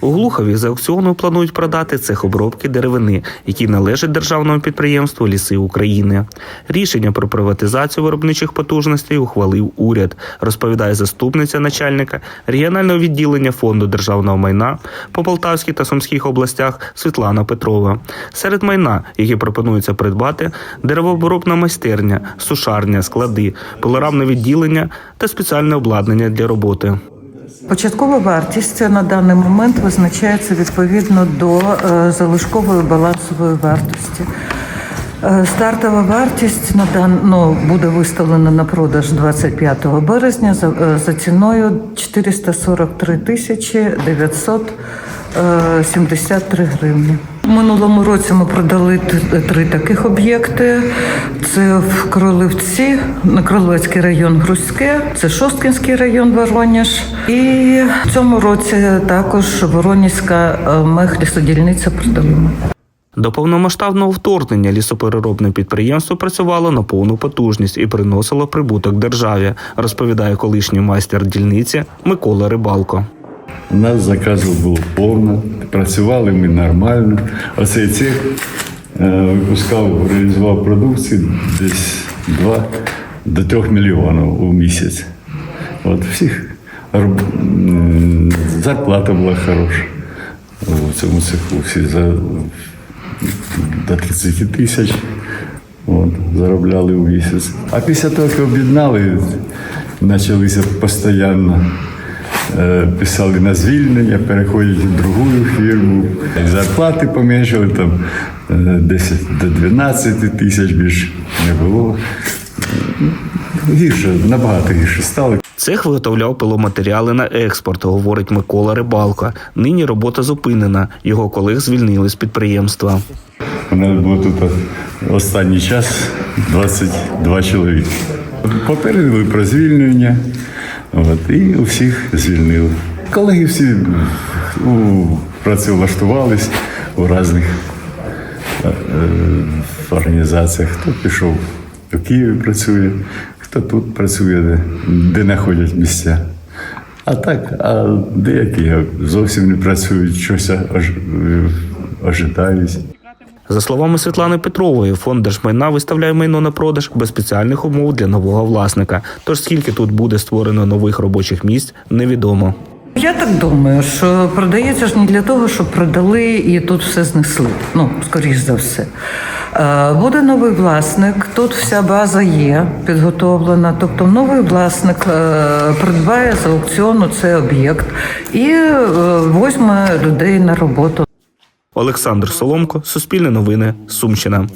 У Глухові за аукціону планують продати цех обробки деревини, який належить державному підприємству Ліси України. Рішення про приватизацію виробничих потужностей ухвалив уряд, розповідає заступниця начальника регіонального відділення фонду державного майна по Полтавській та Сумських областях Світлана Петрова. Серед майна, які пропонується придбати, деревообробна майстерня, сушарня, склади, пилорамне відділення та спеціальне обладнання для роботи. Початкова вартість на даний момент визначається відповідно до е, залишкової балансової вартості. Е, Стартова вартість на дан... ну, буде виставлена на продаж 25 березня за, е, за ціною 443 тисячі 973 гривні. Минулому році ми продали три таких об'єкти. Це в Кролевці, на Кролевецький район Грузьке, це Шосткінський район Вороніж. І в цьому році також Воронізька е, мехлісодільниця продали. До повномасштабного вторгнення лісопереробне підприємство працювало на повну потужність і приносило прибуток державі, розповідає колишній майстер дільниці Микола Рибалко. У нас заказів було повно, працювали ми нормально. Оцей цех е, випускав, реалізував продукцію десь 2 до 3 мільйонів у місяць. От всіх зарплата була хороша у цьому цеху. Всі за до 30 тисяч от, заробляли у місяць. А після того, як об'єднали, почалися постійно писали на звільнення, переходять в другу фірму. Зарплати поменшили там е, 10 до 12 тисяч більше не було. Гірше, набагато гірше стало. Цех виготовляв пиломатеріали на експорт, говорить Микола Рибалко. Нині робота зупинена. Його колег звільнили з підприємства. У нас було тут останній час 22 чоловіки. Попередили про звільнення, от, і у всіх звільнили. Колеги всі у, працевлаштувались у різних е, е, організаціях. Хто пішов до Києві працює, хто тут працює, де, де знаходять місця. А так, а деякі зовсім не працюють, щось ож, е, ожидають. За словами Світлани Петрової, фонд держмайна виставляє майно на продаж без спеціальних умов для нового власника. Тож скільки тут буде створено нових робочих місць, невідомо. Я так думаю, що продається ж не для того, щоб продали і тут все знесли. Ну, скоріш за все. Е, Буде новий власник, тут вся база є підготовлена. Тобто новий власник е, придбає з аукціону цей об'єкт і е, возьме людей на роботу. Олександр Соломко, Суспільне новини, Сумщина.